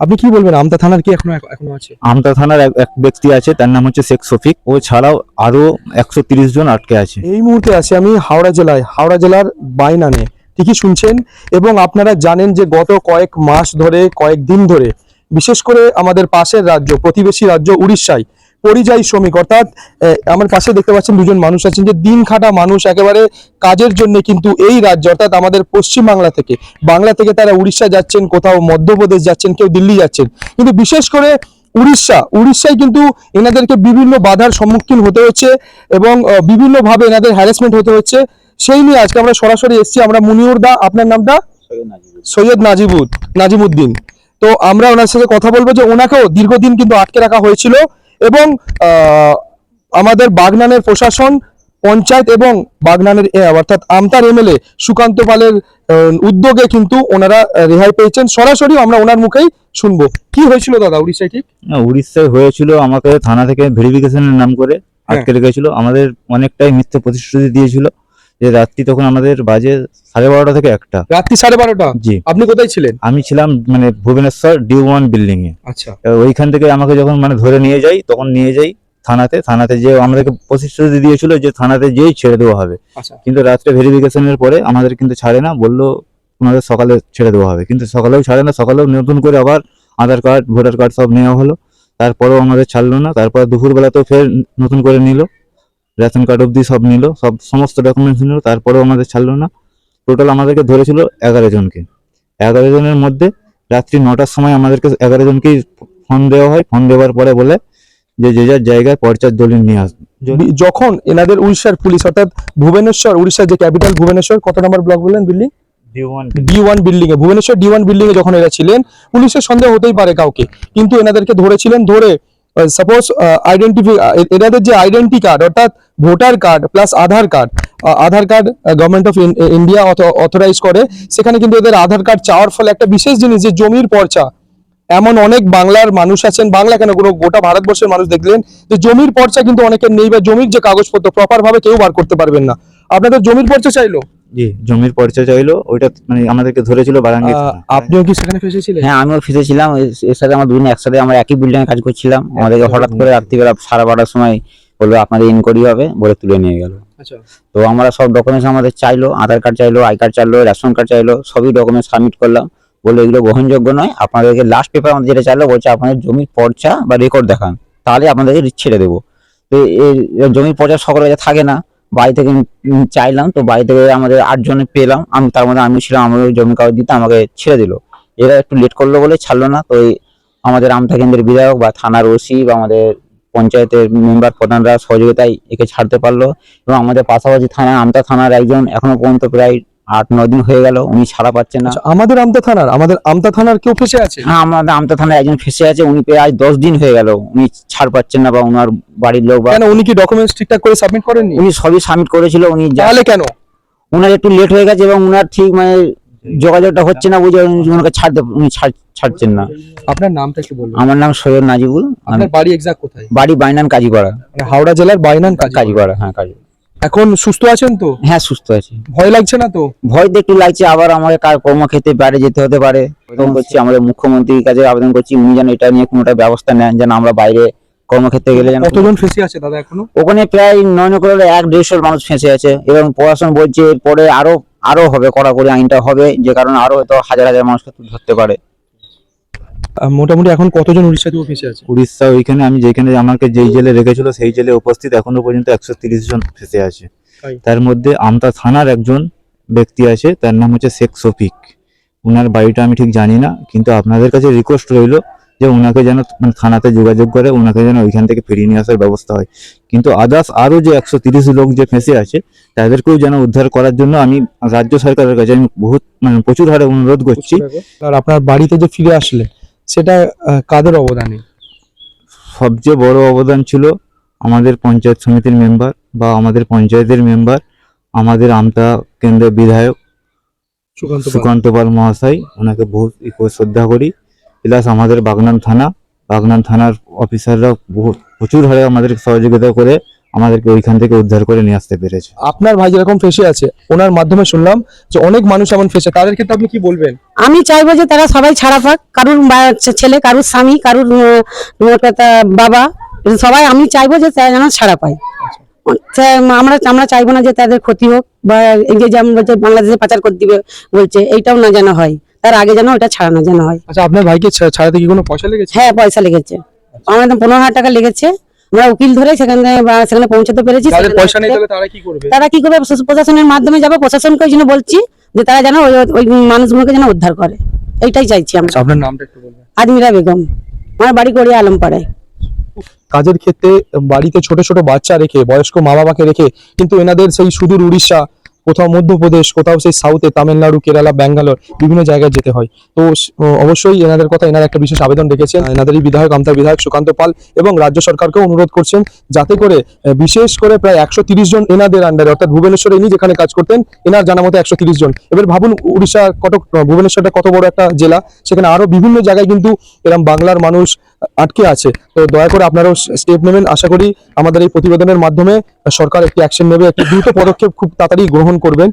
আপনি কি বলবেন? আমতা থানার কি এখনও এখনও আছে? আমতা থানার এক- ব্যক্তি আছে তার নাম হচ্ছে শেখ সফিক ও ছাড়াও আরও একশো জন আটকে আছে। এই মুহূর্তে আছে আমি হাওড়া জেলায়। হাওড়া জেলার বাইনানে। ঠিকই শুনছেন? এবং আপনারা জানেন যে গত কয়েক মাস ধরে কয়েক দিন ধরে বিশেষ করে আমাদের পাশের রাজ্য প্রতিবেশী রাজ্য উড়িষ্যায় পরিযায়ী শ্রমিক অর্থাৎ আমার পাশে দেখতে পাচ্ছেন দুজন মানুষ আছেন যে দিন খাটা মানুষ একেবারে কাজের জন্য কিন্তু এই রাজ্য অর্থাৎ আমাদের পশ্চিম বাংলা থেকে বাংলা থেকে তারা উড়িষ্যা যাচ্ছেন কোথাও মধ্যপ্রদেশ যাচ্ছেন কেউ দিল্লি যাচ্ছেন। কিন্তু বিশেষ করে উড়িষ্যা উড়িষ্যায় কিন্তু এনাদেরকে বিভিন্ন বাধার সম্মুখীন হতে হচ্ছে এবং বিভিন্নভাবে এনাদের হ্যারাসমেন্ট হতে হচ্ছে। সেই নিয়ে আজকে আমরা সরাসরি এসেছি আমরা মুনিউর দা আপনার নামটা? সৈয়দ নাজিবুদ নাজিমুদ্দিন। তো আমরা ওনার সাথে কথা বলব যে ওনাকেও দীর্ঘদিন কিন্তু আটকে রাখা হয়েছিল। এবং আমাদের বাগনানের প্রশাসন পঞ্চায়েত এবং বাগনানের এ, অর্থাৎ আমতার এমএলএ সুকান্ত পালের উদ্যোগে কিন্তু ওনারা রেহাই পেয়েছেন। সরাসরি আমরা ওনার মুখেই শুনব। কি হয়েছিল দাদা উড়িষ্যায় ঠিক? না, উড়িষ্যায় হয়েছিল আমাকে থানা থেকে ভেরিফিকেশনের নাম করে হ্যাঁ। আটকে রেখেছিল। আমাদের অনেকটাই মিথ্যে প্রতিশ্রুতি দিয়েছিল। যে রাত্রি তখন আমাদের বাজে সাড়ে বারোটা থেকে একটা। রাত্রি সাড়ে বারোটা? জি। আপনি কোথায় ছিলেন? আমি ছিলাম মানে ভুবনেশ্বর ডি ওয়ান বিল্ডিং এ। আচ্ছা। ওইখান থেকে আমাকে যখন মানে ধরে নিয়ে যাই তখন নিয়ে যাই থানাতে। থানাতে যে আমাদেরকে প্রতিশ্রুতি দিয়েছিল যে থানাতে যেই ছেড়ে দেওয়া হবে। আচ্ছা। কিন্তু রাত্রে ভেরিফিকেশনের পরে আমাদের কিন্তু ছাড়ে না বলল তোমাদের সকালে ছেড়ে দেওয়া হবে। কিন্তু সকালেও ছাড়ে না সকালেও নতুন করে আবার আধার কার্ড ভোটার কার্ড সব নেওয়া হলো। তারপরেও আমাদের ছাড়লো না তারপর দুপুরবেলাতেও ফের নতুন করে নিল। রেশন কার্ড অবধি সব নিল সব সমস্ত ডকুমেন্টস নিল তারপরেও আমাদের ছাড়লো না। টোটাল আমাদেরকে ধরেছিল এগারো জনকে। এগারো জনের মধ্যে রাত্রি নটার সময় আমাদেরকে এগারো জনকেই ফোন দেওয়া হয়। ফোন দেওয়ার পরে বলে যে যে যার জায়গায় পর্চার দলিল নিয়ে আসবে। যখন এনাদের উড়িষ্যার পুলিশ অর্থাৎ ভুবনেশ্বর উড়িষ্যার যে ক্যাপিটাল ভুবনেশ্বর কত নম্বর ব্লক বললেন বিল্ডিং? ডি ওয়ান বিল্ডিং এ ভুবনেশ্বর ডি ওয়ান বিল্ডিং এ যখন এরা ছিলেন পুলিশের সন্দেহ হতেই পারে কাউকে। কিন্তু এনাদেরকে ধরেছিলেন ধরে সাপোজ আইডেন্টিফি এনাদের যে আইডেন্টি কার্ড অর্থাৎ voter card plus Aadhaar card Aadhaar card government of India authorize করে, সেখানে কিন্তু এদের আধার কার্ড চাওয়ার ফলে একটা বিশেষ জিনিস যে জমির পর্চা, এমন অনেক বাংলার মানুষ আছেন, বাংলা কেন কোনো গোটা ভারতবর্ষের মানুষ দেখলেন, যে জমির পর্চা কিন্তু অনেকের নেই বা জমির যে কাগজপত্র প্রপার ভাবে কেউ বার করতে পারবেন না। আপনাদের জমির পর্চা চাইলো? জি জমির পরিচয় চাইলো ওইটা মানে আমাদেরকে ধরেছিল বারাঙ্গি আপনিও কি সেখানে ফেসেছিলেন? হ্যাঁ আমিও ফেসেছিলাম এর- এর সাথে আমার দুজন একসাথে আমরা একই বিল্ডিং এ কাজ করছিলাম। আমাদেরকে হঠাৎ করে রাত্রিবেলা সাড়ে বারোটার সময় বলল আপনাদের ইনকোয়ারি হবে বলে তুলে নিয়ে গেল। আচ্ছা। তো আমরা সব ডকুমেন্টস আমাদের চাইলো আধার কার্ড চাইলো আই কার্ড চাইলো রেশন কার্ড চাইলো সবই ডকুমেন্ট সাবমিট করলাম। বলে এগুলো গ্রহণযোগ্য নয় আপনাদেরকে লাস্ট পেপার আমাদের যেটা চাইলো বলছে আপনাদের জমির পর্চা বা রেকর্ড দেখান তাহলে আপনাদেরকে ছেড়ে দেবো। তো এই এই জমির পর্চা সকলের কাছে থাকে না বাড়ি থেকে চাইলাম, তো বাড়ি থেকে আমাদের আটজনে পেলাম। আমি তার মধ্যে আমি ছিলাম আমার জমি কাগজ দিতে আমাকে ছেড়ে দিল। এরা একটু লেট করল বলে ছাড়লো না, তো আমাদের আমতা কেন্দ্রের বিধায়ক বা থানার ওসি বা আমাদের পঞ্চায়েতের মেম্বার প্রধানরা সহযোগিতায় একে ছাড়তে পারল। এবং আমাদের পাশাপাশি থানা আমতা থানার একজন এখনও পর্যন্ত প্রায় আট নয় দিন হয়ে গেল উনি ছাড়া পাচ্ছেন না। আচ্ছা আমাদের আমতা থানার আমাদের আমতা থানার কেউ ফেসে আছে? হ্যাঁ আমাদের আমতা থানায় একজন ফেসে আছে উনি প্রায় দশ দিন হয়ে গেল উনি ছাড় পাচ্ছেন না বা ওনার বাড়ির লোক বা কেন উনি কি ডকুমেন্টস ঠিকঠাক করে সাবমিট করেননি? উনি সবই সাবমিট করেছিল উনি তাহলে কেন? ওনার একটু লেট হয়ে গেছে এবং ওনার ঠিক মানে যোগাযোগটা হচ্ছে না বুঝে ওনাকে ছাড়তে উনি ছাড়- ছাড়ছেন না। আপনার নামটা একটু বলবেন আমার নাম সৈয়দ নাজিবুল। আপনার বাড়ি এক্সাক্ট কোথায়? বাড়ি বাইনান কাজীপাড়া। মানে হাওড়া জেলার বাইনান কাজ কাজীপাড়া। হ্যাঁ কাজী এখন সুস্থ আছেন তো? হ্যাঁ সুস্থ আছি। ভয় লাগছে না তো? ভয় তো একটু লাগছে আবার আমাকে কার কর্মক্ষেত্রে বাইরে যেতে হতে পারে। আবেদন করছি আমাদের মুখ্যমন্ত্রীর কাছে আবেদন করছি উনি যেন এটা নিয়ে কোনোটা ব্যবস্থা নেন যেন আমরা বাইরে কর্মক্ষেত্রে গেলে যেন কতজন ফেসে আছে দাদা এখনও? ওখানে প্রায় নয় করে এক দেড়শো মানুষ ফেঁসে আছে এবং প্রশাসন বলছে এরপরে আরও আরও হবে কড়াকড়ি আইনটা হবে যে কারণে আরও হয়তো হাজার হাজার মানুষকে ধরতে পারে। মোটামুটি এখন কতজন উড়িষ্যা থেকে ফেসে আছে? উড়িষ্যা ওইখানে আমি যেখানে আমাকে যেই জেলে রেখেছিল সেই জেলে উপস্থিত এখনও পর্যন্ত একশো তিরিশ জন ফেসে আছে। তার মধ্যে আমতা থানার একজন ব্যক্তি আছে তার নাম হচ্ছে শেখ শফিক। ওনার বাড়িটা আমি ঠিক জানি না কিন্তু আপনাদের কাছে রিকোয়েস্ট রইল যে ওনাকে যেন মানে থানাতে যোগাযোগ করে ওনাকে যেন ওইখান থেকে ফিরিয়ে নিয়ে আসার ব্যবস্থা হয়। কিন্তু আদার্স আরও যে একশো তিরিশ লোক যে ফেঁসে আছে তাদেরকেও যেন উদ্ধার করার জন্য আমি রাজ্য সরকারের কাছে আমি বহুত মানে প্রচুর হারে অনুরোধ করছি। আর আপনার বাড়িতে যে ফিরে আসলেন সেটা কাদের অবদানে সবচেয়ে বড় অবদান ছিল আমাদের পঞ্চায়েত সমিতির মেম্বার বা আমাদের পঞ্চায়েতের মেম্বার আমাদের আমতা কেন্দ্রের বিধায়ক সুকান্ত পাল। মহাশয়। ওনাকে করে শ্রদ্ধা করি। প্লাস আমাদের বাগনান থানা। বাগনান থানার অফিসাররা বহু প্রচুর হারে আমাদের সহযোগিতা করে আমাদেরকে ওইখান থেকে উদ্ধার করে নিয়ে আসতে পেরেছে। আপনার ভাই যেরকম ফেসে আছে ওনার মাধ্যমে শুনলাম যে অনেক মানুষ এমন ফেসে তাদের ক্ষেত্রে আপনি কি বলবেন? আমি চাইব যে তারা সবাই ছাড়া পাক কারুর ছেলে কারুর স্বামী কারুর বাবা সবাই আমি চাইব যে তারা যেন ছাড়া পায়। আমরা আমরা চাইব না যে তাদের ক্ষতি হোক বা এই যে যেমন বলছে বাংলাদেশে পাচার করে দিবে বলছে এইটাও না যেন হয়। তার আগে যেন ওটা ছাড়ানো যেন হয়। আচ্ছা আপনার ভাইকে ছাড়াতে কি কোনো পয়সা লেগেছে? হ্যাঁ পয়সা লেগেছে। আমাদের পনেরো হাজার টাকা লেগেছে। আমরা উকিল ধরে সেখানে সেখানে পৌঁছাতে পেরেছি তারা কি করবে? তারা কি করবে? প্রশাস- প্রশাসনের মাধ্যমে যাবে প্রশাসনকে ওই জন্য বলছি যে তারা যেন ওই ওই মানুষগুলোকে যেন উদ্ধার করে। এইটাই চাইছি আমরা। আপনার নামটা একটু বলবেন। আজমিরা বেগম। আমার বাড়ি করিয়া আলমপাড়ায়। কাজের ক্ষেত্রে বাড়িতে ছোট ছোট বাচ্চা রেখে বয়স্ক মা বাবাকে রেখে কিন্তু এনাদের সেই সুদূর উড়িষ্যা কোথাও মধ্যপ্রদেশ, কোথাও সেই সাউথে তামিলনাড়ু, কেরালা, ব্যাঙ্গালোর বিভিন্ন জায়গায় যেতে হয়। তো অবশ্যই এনাদের কথা এনারা একটা বিশেষ আবেদন রেখেছেন। এনাদের এই বিধায়ক, আমতার বিধায়ক সুকান্ত পাল এবং রাজ্য সরকারকেও অনুরোধ করছেন যাতে করে বিশেষ করে প্রায় একশো জন এনাদের আন্ডারে অর্থাৎ ভুবনেশ্বরে ইনি যেখানে কাজ করতেন, এনার জানা মতো একশো জন। এবার ভাবুন, উড়িষ্যা কটক ভুবনেশ্বরটা কত বড় একটা জেলা, সেখানে আরও বিভিন্ন জায়গায় কিন্তু এরকম বাংলার মানুষ আটকে আছে। তো দয়া করে আপনারাও স্টেপ নেবেন। আশা করি আমাদের এই প্রতিবেদনের মাধ্যমে সরকার একটি অ্যাকশন নেবে, একটি দ্রুত পদক্ষেপ খুব তাড়াতাড়ি গ্রহণ করবেন।